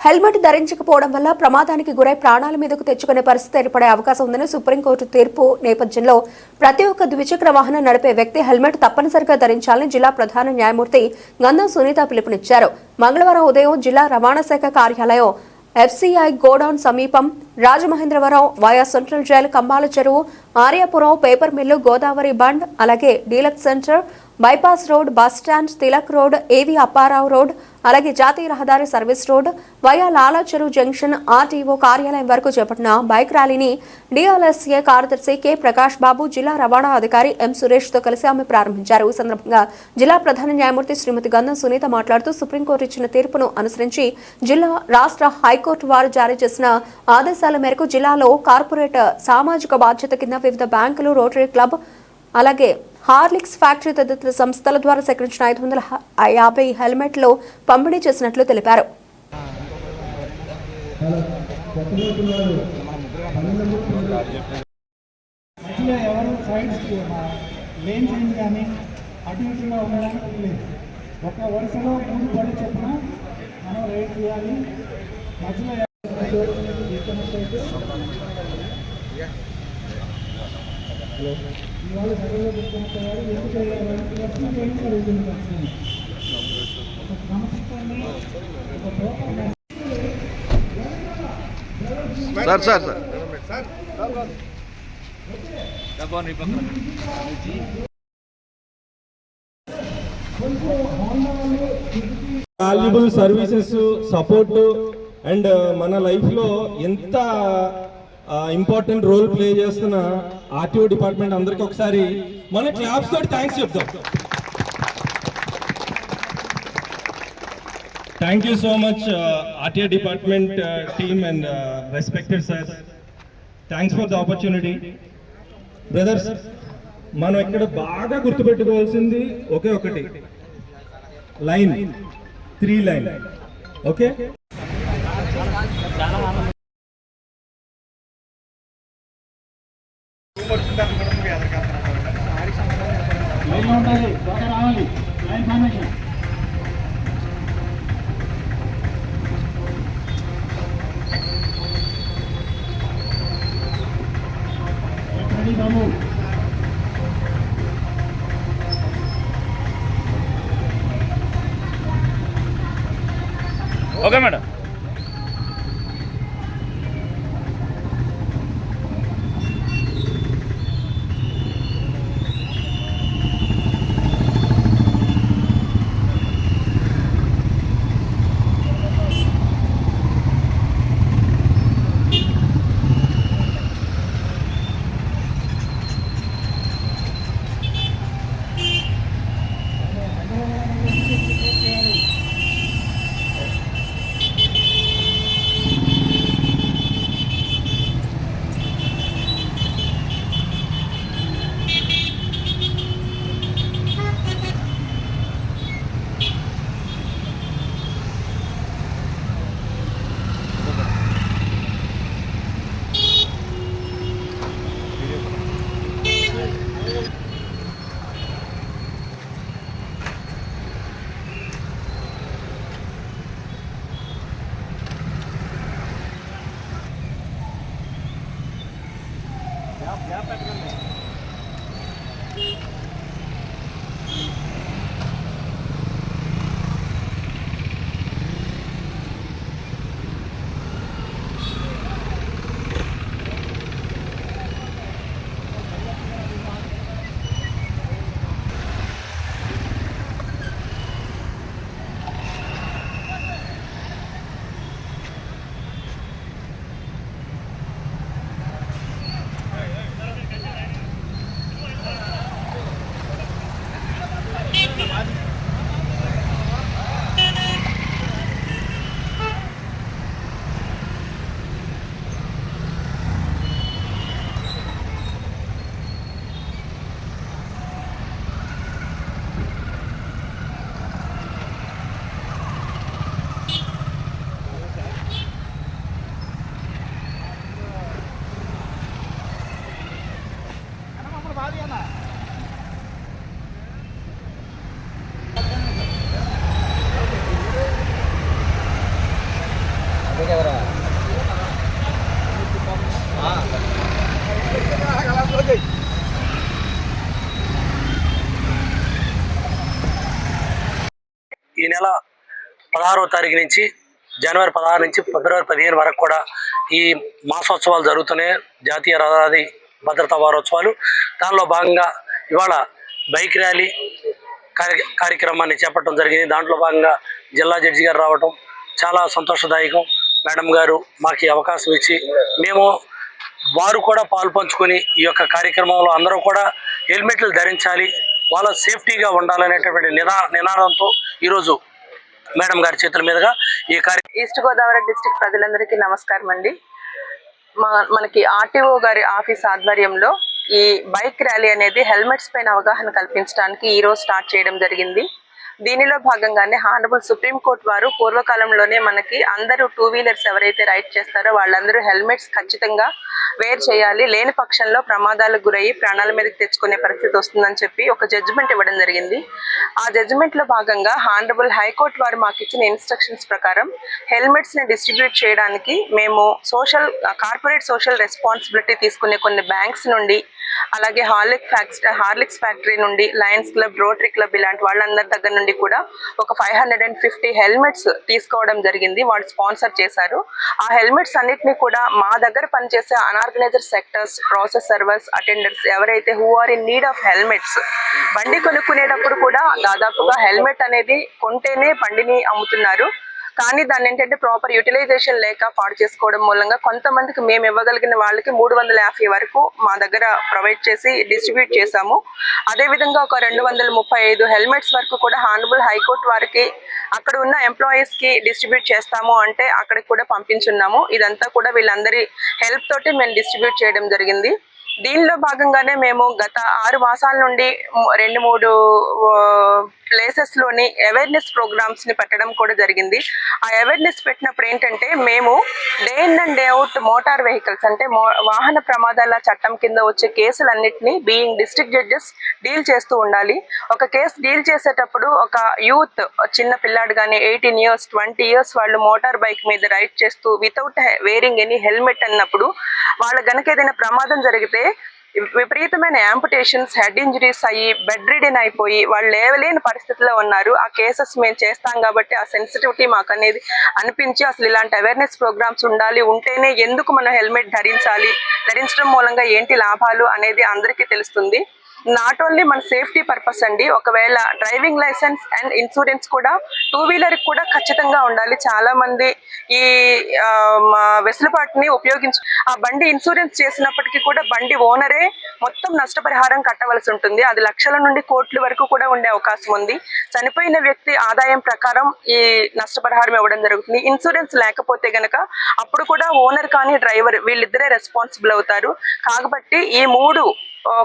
Helmet ధరించకపోవడం వల్ల ప్రమాదానికి గురై ప్రాణాల మీదకు తెచ్చుకునే పరిస్థితి ఏర్పడే అవకాశం ఉందని సుప్రీంకోర్టు తీర్పు నేపథ్యంలో ప్రతి ఒక్క ద్విచక్ర వాహనం నడిపే వ్యక్తి హెల్మెట్ తప్పనిసరిగా ధరించాలని జిల్లా ప్రధాన న్యాయమూర్తి గంధం సునీత పిలుపునిచ్చారు. మంగళవారం ఉదయం జిల్లా రవాణా శాఖ కార్యాలయం ఎఫ్సీఐ గోడౌన్ సమీపం Rajamahendravaram via central jail Kambala Cheruvu Aryapuram paper mill Godavari bund అలాగే deluxe centre bypass road bus stand Tilak road A V Apparao road అలాగే జాతీయ రహదారి service road via Lalacheru junction RTO కార్యాలయం వరకు చేపట్టిన bike ర్యాలీని డిఆర్ఎస్ఏ కార్యదర్శి కె. ప్రకాష్ బాబు జిల్లా రవాణా అధికారి ఎం. సురేష్తో కలిసి ఆమె ప్రారంభించారు. ఈ సందర్భంగా జిల్లా ప్రధాన న్యాయమూర్తి శ్రీమతి గంధం సునీత మాట్లాడుతూ సుప్రీంకోర్టు ఇచ్చిన తీర్పును అనుసరించి జిల్లా రాష్ట్ర హైకోర్టు వారు జారీ చేసిన ఆదేశాల మేరకు జిల్లాలో కార్పొరేట్ సామాజిక బాధ్యత కింద వివిధ బ్యాంకులు రోటరీ క్లబ్ అలాగే హార్లిక్స్ ఫ్యాక్టరీ తదితర సంస్థల ద్వారా సేకరించిన ఐదు వందల యాభై హెల్మెట్లు పంపిణీ చేసినట్లు తెలిపారు. ఒక వరుసలో మూడు పడి మనం రైడ్ చేయాలి. మధ్యలో ఇవాళ ఎందుకు అడుగుతుంది sir sir. Sir valuable services support and మన లైఫ్లో ఎంత ఇంపార్టెంట్ రోల్ ప్లే చేస్తున్న ఆర్టీఓ డిపార్ట్మెంట్ అందరికి ఒకసారి మన క్లాప్స్ తోటి థ్యాంక్స్ చెప్తాం thank you so much RTO department team and respected sir thanks for the opportunity brothers మనం ఇక్కడ బాగా గుర్తుపెట్టుకోవాల్సింది ఒకే ఒకటి. లైన్ త్రీ లైన్ ఓకే లైన్లో ఉండాలి త్వరగా రావాలి లైన్ ఫార్మేషన్ రెడీ బాబు ఓకే మేడం. జాగ్రత్తగా ఈ నెల పదహారవ తారీఖు నుంచి జనవరి పదహారు నుంచి ఫిబ్రవరి పదిహేను వరకు కూడా ఈ మాసోత్సవాలు జరుగుతున్నాయి. జాతీయ రహదారి భద్రతా వారోత్సవాలు. దానిలో భాగంగా ఇవాళ బైక్ ర్యాలీ కార్య కార్యక్రమాన్ని చేపట్టడం జరిగింది. దాంట్లో భాగంగా జిల్లా జడ్జి గారు రావటం చాలా సంతోషదాయకం. మేడం గారు మాకు అవకాశం ఇచ్చి మేము వారు కూడా పాలు పంచుకొని ఈ యొక్క కార్యక్రమంలో అందరూ కూడా హెల్మెట్లు ధరించాలి వాళ్ళ సేఫ్టీగా ఉండాలనేటటువంటి నినా నినాదంతో ఈరోజు మేడం గారి చేతుల మీదుగా ఈ కార్య ఈస్ట్ గోదావరి డిస్ట్రిక్ట్ ప్రజలందరికీ నమస్కారం అండి. మా- మనకి ఆర్టీఓ గారి ఆఫీస్ ఆధ్వర్యంలో ఈ బైక్ ర్యాలీ అనేది హెల్మెట్స్ పైన అవగాహన కల్పించడానికి ఈ రోజు స్టార్ట్ చేయడం జరిగింది. దీనిలో భాగంగానే హానబుల్ సుప్రీం కోర్ట్ వారు పూర్వకాలంలోనే మనకి అందరూ టూ వీలర్స్ ఎవరైతే రైడ్ చేస్తారో వాళ్ళందరూ హెల్మెట్స్ ఖచ్చితంగా వేర్ చేయాలి లేని పక్షంలో ప్రమాదాలకు గురయ్యి ప్రాణాల మీదకి తెచ్చుకునే పరిస్థితి వస్తుందని చెప్పి ఒక జడ్జిమెంట్ ఇవ్వడం జరిగింది. ఆ జడ్జిమెంట్లో భాగంగా హానరబుల్ హైకోర్టు వారు మాకు ఇచ్చిన ఇన్స్ట్రక్షన్స్ ప్రకారం హెల్మెట్స్ని డిస్ట్రిబ్యూట్ చేయడానికి మేము సోషల్ కార్పొరేట్ సోషల్ రెస్పాన్సిబిలిటీ తీసుకునే కొన్ని బ్యాంక్స్ నుండి అలాగే హార్లిక్ ఫ్యాక్స్ హార్లిక్స్ ఫ్యాక్టరీ నుండి లయన్స్ క్లబ్ రోటరీ క్లబ్ ఇలాంటి వాళ్ళందరి దగ్గర నుండి కూడా ఒక five hundred and fifty helmets తీసుకోవడం జరిగింది. వాళ్ళు స్పాన్సర్ చేశారు. ఆ హెల్మెట్స్ అన్నిటిని కూడా మా దగ్గర పనిచేసే unorganised sectors process servers attenders ఎవరైతే who are in need of helmets బండి కొనుక్కునేటప్పుడు కూడా దాదాపుగా హెల్మెట్ అనేది కొంటేనే బండిని అమ్ముతున్నారు. కానీ దాన్ని ఏంటంటే ప్రాపర్ యూటిలైజేషన్ లేక పాడు చేసుకోవడం మూలంగా కొంతమందికి మేము ఇవ్వగలిగిన వాళ్ళకి మూడు వందల యాభై వరకు మా దగ్గర ప్రొవైడ్ చేసి డిస్ట్రిబ్యూట్ చేశాము. అదేవిధంగా ఒక రెండు వందల ముప్పై ఐదు హెల్మెట్స్ వరకు కూడా హానబుల్ హైకోర్టు వారికి అక్కడ ఉన్న ఎంప్లాయీస్కి డిస్ట్రిబ్యూట్ చేస్తాము అంటే అక్కడికి కూడా పంపించున్నాము. ఇదంతా కూడా వీళ్ళందరి హెల్ప్ తోటి మేము డిస్ట్రిబ్యూట్ చేయడం జరిగింది. దీనిలో భాగంగానే మేము గత ఆరు మాసాల నుండి రెండు మూడు ప్లేసెస్లోని అవేర్నెస్ ప్రోగ్రామ్స్ని పెట్టడం కూడా జరిగింది. ఆ అవేర్నెస్ పెట్టినప్పుడు ఏంటంటే మేము day in and day out motor vehicles అంటే మో- వాహన ప్రమాదాల చట్టం కింద వచ్చే కేసులన్నిటిని బీయింగ్ డిస్ట్రిక్ట్ జడ్జెస్ డీల్ చేస్తూ ఉండాలి. ఒక కేసు డీల్ చేసేటప్పుడు ఒక యూత్ చిన్న పిల్లాడు కానీ ఎయిటీన్ ఇయర్స్ ట్వంటీ ఇయర్స్ వాళ్ళు మోటార్ బైక్ మీద రైడ్ చేస్తూ వితౌట్ వేరింగ్ ఎనీ హెల్మెట్ అన్నప్పుడు వాళ్ళ గనక ఏదైనా ప్రమాదం జరిగితే విపరీతమైన యాంపుటేషన్స్ హెడ్ ఇంజరీస్ అయ్యి బెడ్ రిడెన్ అయిపోయి వాళ్ళు లేవలేని పరిస్థితిలో ఉన్నారు. ఆ కేసెస్ మేము చేస్తాం కాబట్టి ఆ సెన్సిటివిటీ మాకు అనేది అనిపించి అసలు ఇలాంటి అవేర్నెస్ ప్రోగ్రామ్స్ ఉండాలి. ఉంటేనే ఎందుకు మనం హెల్మెట్ ధరించాలి? ధరించడం మూలంగా ఏంటి లాభాలు అనేది అందరికీ తెలుస్తుంది. నాట్ ఓన్లీ మన సేఫ్టీ పర్పస్ అండి ఒకవేళ డ్రైవింగ్ లైసెన్స్ అండ్ ఇన్సూరెన్స్ కూడా టూ వీలర్ కూడా ఖచ్చితంగా ఉండాలి. చాలా మంది ఈ మా వెసులుబాటుని ఉపయోగించు ఆ బండి ఇన్సూరెన్స్ చేసినప్పటికీ కూడా బండి ఓనరే మొత్తం నష్టపరిహారం కట్టవలసి ఉంటుంది. అది లక్షల నుండి కోట్ల వరకు కూడా ఉండే అవకాశం ఉంది. చనిపోయిన వ్యక్తి ఆదాయం ప్రకారం ఈ నష్టపరిహారం ఇవ్వడం జరుగుతుంది. ఇన్సూరెన్స్ లేకపోతే గనక అప్పుడు కూడా ఓనర్ కానీ డ్రైవర్ వీళ్ళిద్దరే రెస్పాన్సిబుల్ అవుతారు. కాబట్టి ఈ మూడు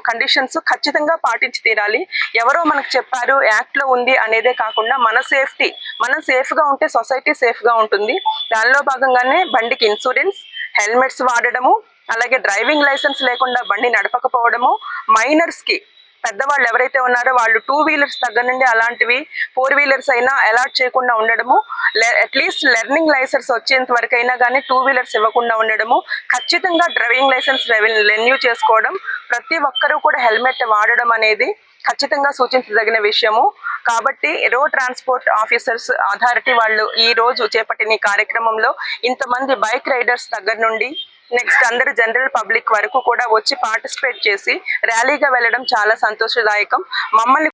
కండిషన్స్ ఖచ్చితంగా పాటించి తీరాలి. ఎవరో మనకు చెప్పారు యాక్ట్లో ఉంది అనేదే కాకుండా మన సేఫ్టీ మనం సేఫ్గా ఉంటే సొసైటీ సేఫ్గా ఉంటుంది. దానిలో భాగంగానే బండికి ఇన్సూరెన్స్ హెల్మెట్స్ వాడడము అలాగే డ్రైవింగ్ లైసెన్స్ లేకుండా బండి నడపకపోవడము మైనర్స్కి పెద్దవాళ్ళు ఎవరైతే ఉన్నారో వాళ్ళు టూ వీలర్స్ దగ్గర నుండి అలాంటివి ఫోర్ వీలర్స్ అయినా అలాట్ చేయకుండా ఉండడము అట్లీస్ట్ లెర్నింగ్ లైసెన్స్ వచ్చేంత వరకు అయినా కానీ టూ వీలర్స్ ఇవ్వకుండా ఉండడము ఖచ్చితంగా డ్రైవింగ్ లైసెన్స్ రెన్యూ చేసుకోవడం ప్రతి ఒక్కరూ కూడా హెల్మెట్ వాడడం అనేది ఖచ్చితంగా సూచించదగిన విషయము. కాబట్టి రోడ్ ట్రాన్స్పోర్ట్ ఆఫీసర్స్ అథారిటీ వాళ్ళు ఈ రోజు చేపట్టిన కార్యక్రమంలో ఇంతమంది బైక్ రైడర్స్ దగ్గర నుండి నెక్స్ట్ అందరు జనరల్ పబ్లిక్ వరకు కూడా వచ్చి పార్టిసిపేట్ చేసి ర్యాలీగా వెళ్ళడం చాలా సంతోషదాయకం. మమ్మల్ని